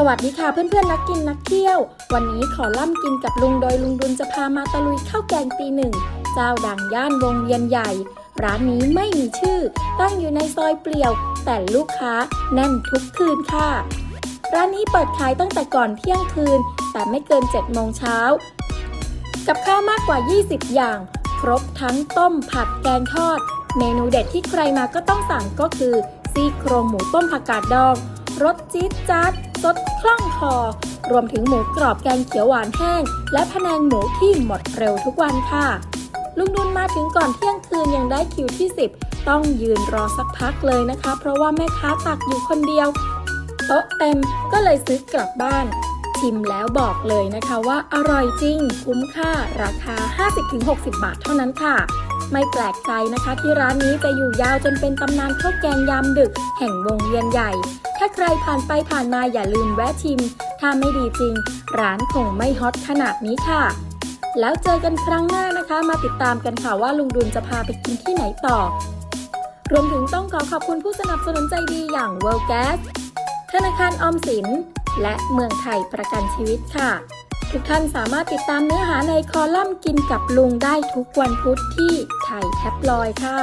สวัสดีค่ะเพื่อนๆนักกินนักเที่ยว วันนี้ขอล่ำกินกับลุงโดยลุงดุลจะพามาตะลุยข้าวแกงตีหนึ่งเจ้าดังย่านวงเวียนใหญ่ ร้านนี้ไม่มีชื่อ ตั้งอยู่ในซอยเปลี่ยว แต่ลูกค้าแน่นทุกคืนค่ะ ร้านนี้เปิดขายตั้งแต่ก่อนเที่ยงคืน แต่ไม่เกิน7โมงเช้า กับข้าวมากกว่า 20 อย่าง ครบทั้งต้มผัดแกงทอด เมนูเด็ดที่ใครมาก็ต้องสั่งก็คือซี่โครงหมูต้มผักกาดดองรสจี๊ดจ๊าด สดคล่องคอ รวมถึงหมูกรอบแกงเขียวหวานแห้ง และพะแนงหมูที่หมดเร็วทุกวันค่ะ ลุงนุนมาถึงก่อนเที่ยงคืนยังได้คิวที่ 10 ต้องยืนรอสักพักเลยนะคะ เพราะว่าแม่ค้าตักอยู่คนเดียว โต๊ะเต็มก็เลยซื้อกลับบ้าน ชิมแล้วบอกเลยนะคะว่าอร่อยจริง คุ้มค่า ราคา 50-60 บาทเท่านั้นค่ะ ไม่แปลกใจนะคะที่ร้านนี้จะอยู่ยาวจนเป็นตำนานข้าวแกงยามดึก แห่งวงเวียนใหญ่ ถ้าใครผ่านไปผ่านมาอย่าลืมแวะชิม ถ้าไม่ดีจริง ร้านคงไม่ฮอตขนาดนี้ค่ะ แล้วเจอกันครั้งหน้านะคะ มาติดตามกันค่ะว่าลุงดุลจะพาไปกินที่ไหนต่อ รวมถึงต้องขอขอบคุณผู้สนับสนุนใจดีอย่าง World Gas ธนาคารออมสิน และเมืองไทยประกันชีวิตค่ะ ทุกท่านสามารถติดตามเนื้อหาในคอลัมน์กินกับลุงได้ทุกวันพุธที่ไทยแท็บลอยด์ค่ะ